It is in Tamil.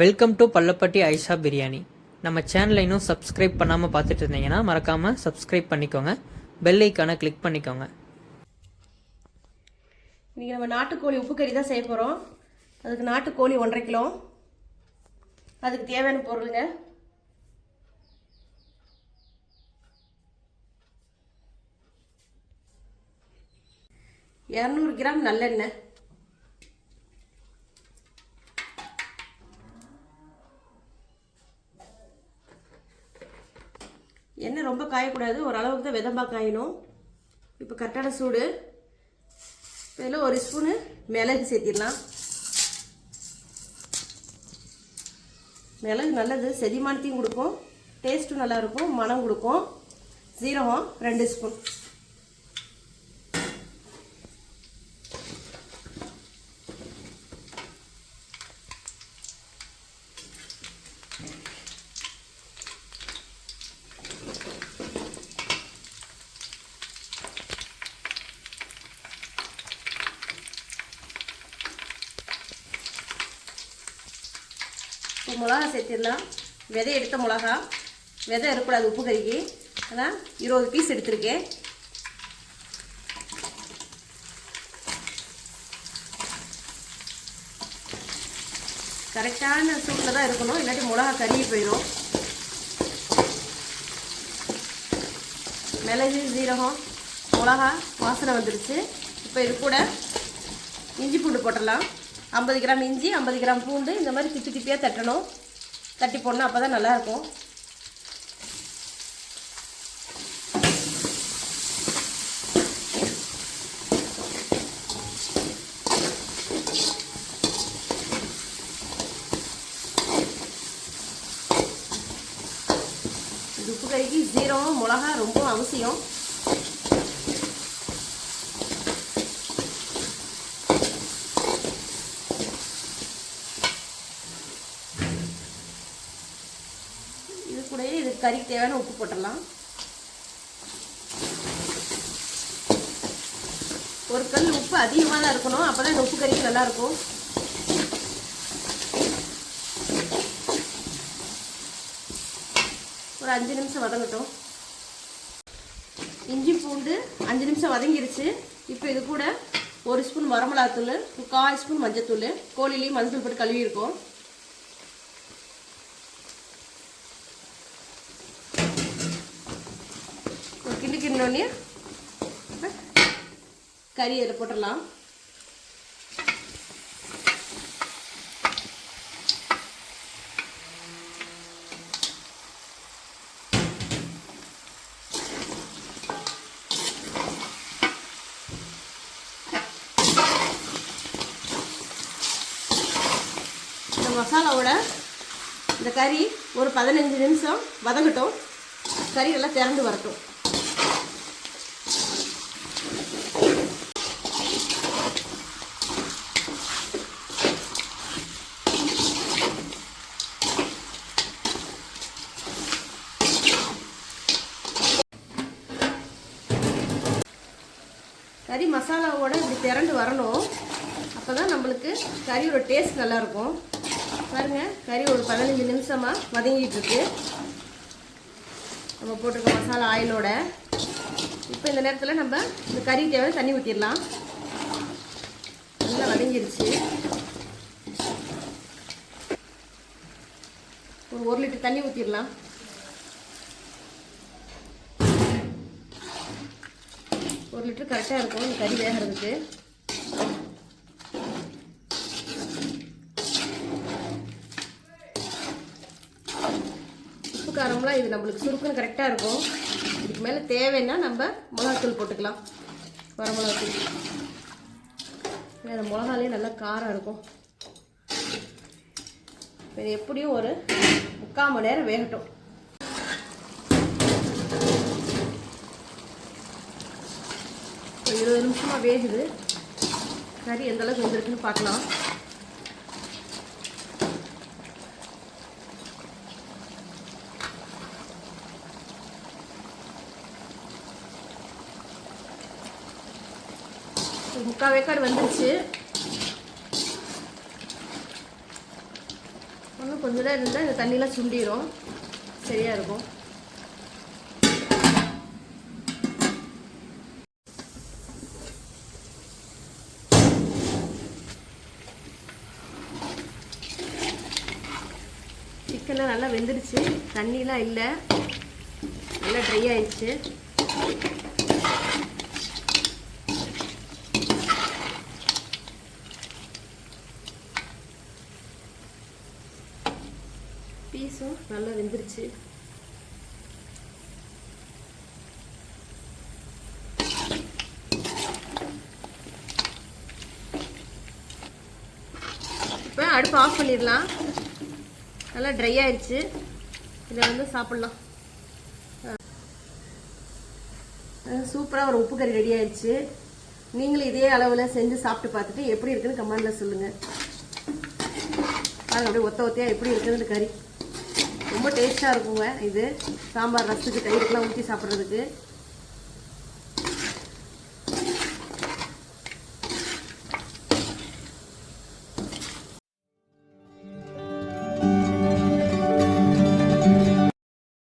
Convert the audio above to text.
வெல்கம் டு பள்ளப்பட்டி ஐஷா பிரியாணி நம்ம சேனலை இன்னும் சப்ஸ்கிரைப் பண்ணாமல் பார்த்துட்டு இருந்தீங்கன்னா மறக்காமல் சப்ஸ்கிரைப் பண்ணிக்கோங்க. பெல் ஐக்கானை கிளிக் பண்ணிக்கோங்க. இன்றைக்கி நம்ம நாட்டுக்கோழி உப்பு கறி தான் செய்ய போகிறோம் அதுக்கு நாட்டுக்கோழி ஒன்றரை கிலோ. அதுக்கு தேவையான பொருளுங்க. இரநூறு கிராம் நல்லெண்ணெய். ரொம்ப காயக்கூடாது. ஓரளவுக்கு தான் விதம்பா காயணும். இப்போ கரெக்டான சூடு. இதில் ஒரு ஸ்பூனு மிளகு சேர்த்திடலாம். மிளகு நல்லது செதிமானத்தையும் கொடுக்கும். டேஸ்ட்டும் நல்லாயிருக்கும் மனம் கொடுக்கும். சீரகம் ரெண்டு ஸ்பூன். இப்போ மிளகா சேர்த்திடலாம். விதை எடுத்த மிளகா. விதை இருக்கக்கூடாது உப்பு கறிக்கு அதான் இருபது பீஸ் எடுத்திருக்கேன். கரெக்டான சூட்டில் தான் இருக்கணும். இல்லாட்டி மிளகா கருகி போயிடும். மிளகு ஜீரகம் மிளகா வாசனை வந்துருச்சு. இப்போ இது கூட இஞ்சி பூண்டு போட்டுடலாம். ஐம்பது கிராம் இஞ்சி ஐம்பது கிராம் பூண்டு இந்த மாதிரி திப்பி திப்பியாக தட்டணும். தட்டி போடணும் அப்போ தான் நல்லாயிருக்கும். இது உப்பு கறிக்கு ஜீரகம் மிளகா ரொம்ப அவசியம் இது கூடயே இது கறிக்கு தேவையான உப்பு போட்டுடலாம். ஒரு கல் உப்பு அதிகமாக தான் இருக்கணும். அப்போ தான் இந்த உப்பு கறிக்கு நல்லாயிருக்கும் ஒரு அஞ்சு நிமிஷம் வதங்கட்டும். இஞ்சி பூண்டு அஞ்சு நிமிஷம் வதங்கிருச்சு. இப்போ இது கூட ஒரு ஸ்பூன் வரமிளகாத்தூள் கால் ஸ்பூன் மஞ்சத்தூள் கோழிலையும் மஞ்சள் போட்டு கழுவி இருக்கோம் ஒரு கறி அதில் போட்டுடலாம். இந்த மசாலாவோட இந்த கறி ஒரு பதினஞ்சு நிமிஷம் வதங்கட்டும். கறி நல்லா திறந்து வரட்டும் கறி மசாலாவோட இப்படி திரண்டு வரணும். அப்போ தான் நம்மளுக்கு கறியோட டேஸ்ட் நல்லாயிருக்கும். பாருங்கள் கறி ஒரு பதினஞ்சு நிமிஷமாக வதங்கிட்டுருக்கு. நம்ம போட்டிருக்க மசாலா ஆயிலோட இப்போ இந்த நேரத்தில் நம்ம இந்த கறி தேவை தண்ணி ஊற்றிடலாம் நல்லா வதங்கிருச்சு. ஒரு ஒரு லிட்டர் தண்ணி ஊற்றிடலாம் ஒரு லிட்டர் கரெக்டாக இருக்கும். கறி வேகிறதுக்கு. உப்பு காரம்லாம் இது நம்மளுக்கு சுருக்குன்னு கரெக்டாக இருக்கும். இதுக்கு மேலே தேவைன்னா நம்ம மிளகாத்தூள் போட்டுக்கலாம். வர மிளகாத்தூள். அந்த மிளகாலே நல்லா காரம் இருக்கும். இது எப்படியும் ஒரு முக்கால் மணி நேரம் வேகட்டும். இருபது நிமிஷமாக வேகுது. கறி எந்த அளவுக்கு பார்க்கலாம். முக்கால் வேக்காடு வந்துருச்சு. ஒன்றும் இன்னும் கொஞ்ச நேரம் இருந்தால் இந்த தண்ணியெலாம் சுண்டிடும் சரியாக இருக்கும். சிக்கன்லாம் நல்லா வெந்துடுச்சு. தண்ணிலாம் இல்லை. நல்லா ட்ரை ஆயிடுச்சு. பீஸும் நல்லா வெந்துருச்சு இப்போ அடுப்பு ஆஃப் பண்ணிடலாம். நல்லா ட்ரை ஆயிடுச்சு இதை வந்து சாப்பிட்லாம். சூப்பராக ஒரு உப்பு கறி ரெடி ஆயிடுச்சு நீங்களும் இதே அளவில் செஞ்சு சாப்பிட்டு பார்த்துட்டு எப்படி இருக்குன்னு கமெண்டில் சொல்லுங்கள் பாருங்க அப்படியே ஒத்த ஒத்தையாக எப்படி இருக்குதுன்னு கறி. ரொம்ப டேஸ்ட்டாக இருக்குங்க இது. சாம்பார் ரசத்துக்கு தயிருக்கெல்லாம் ஊற்றி சாப்பிட்றதுக்கு.